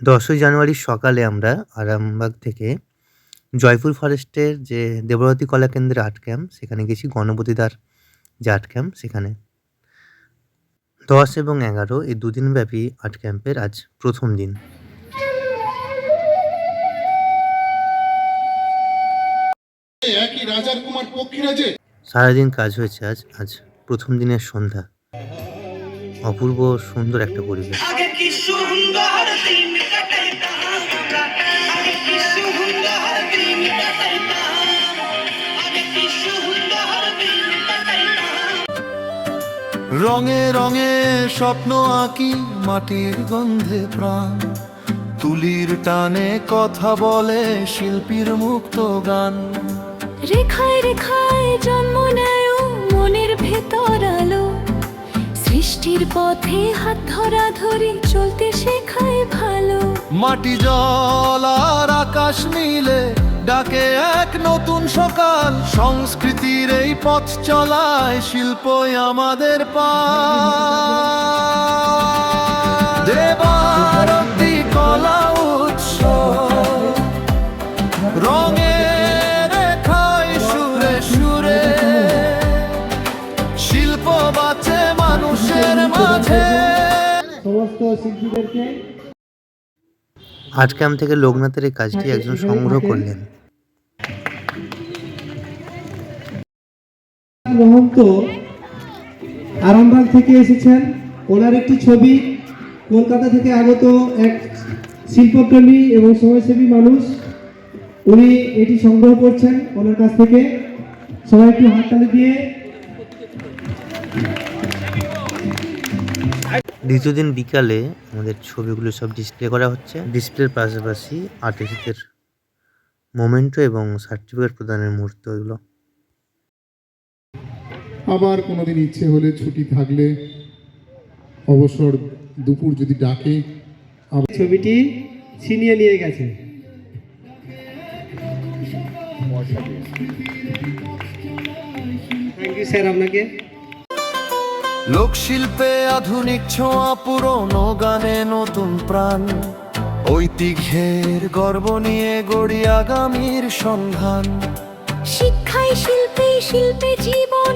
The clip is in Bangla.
দশই জানুয়ারির সকালে আমরা আরামবাগ থেকে জয়পুর ফরেস্টের যে দেবরতী কলা কেন্দ্রের আর্ট ক্যাম্প সেখানে গেছি গণপতিদার যে আর্ট ক্যাম্প সেখানে। দশ এবং এগারো এই দুদিন ব্যাপী আর্ট ক্যাম্পের আজ প্রথম দিন। সারাদিন কাজ হয়েছে আজ আজ প্রথম দিনের সন্ধ্যা। অপূর্ব সুন্দর একটা পরিবেশ। রঙে রঙে স্বপ্ন আঁকি মাটির গন্ধে প্রাণ। তুলির টানে কথা বলে শিল্পীর মুক্ত গান। রেখায় রেখায় জন্ম নেয় মনের ভেতর আলো। সৃষ্টির পথে হাত ধরা ধরে চলতে শেখায় ভালো। মাটি জল আর আকাশ মিলে ডাকে এক নতুন সকাল সংস্কৃতির এই পথ চলায় শিল্পই আমাদের পা দেবারতি কলা উৎসব রঙে রেখায় সুরে সুরে শিল্প বাঁচে মানুষের মাঝে। সমস্ত শিল্পীদেরকে থেকে লোকনাথের এই কাজটি একজন সংগ্রহ করলেন। মহন্ত আরামবাগ থেকে এসেছেন। ওনার একটি ছবি, কলকাতা থেকে আগত এক শিল্পপ্রেমী এবং সমাজসেবী মানুষ। উনি এটি সংগ্রহ করছেন ওনার কাছ থেকে। সবাই একটু হাততালি দিয়ে। দ্বিতীয় দিন বিকালে আমাদের ছবিগুলো সব ডিসপ্লে করা হচ্ছে। ডিসপ্লের পাশাপাশি আর্টিস্টদের মোমেন্টো এবং সার্টিফিকেট প্রদানের মুহূর্ত এগুলো। আবার কোনোদিন ইচ্ছে হলে ছুটি থাকলে অবসর দুপুর যদি ডাকে ছবিটি ছিনিয়ে নিয়ে গেছে। থ্যাংক ইউ স্যার আপনাকে। লোকশিল্পে আধুনিক ছোঁয়া পুরনো গানে নতুন প্রাণ। ঐতিহ্যের গর্ব নিয়ে গড়ি আগামীর সন্ধান। শিক্ষায় শিল্পে শিল্পে জীবন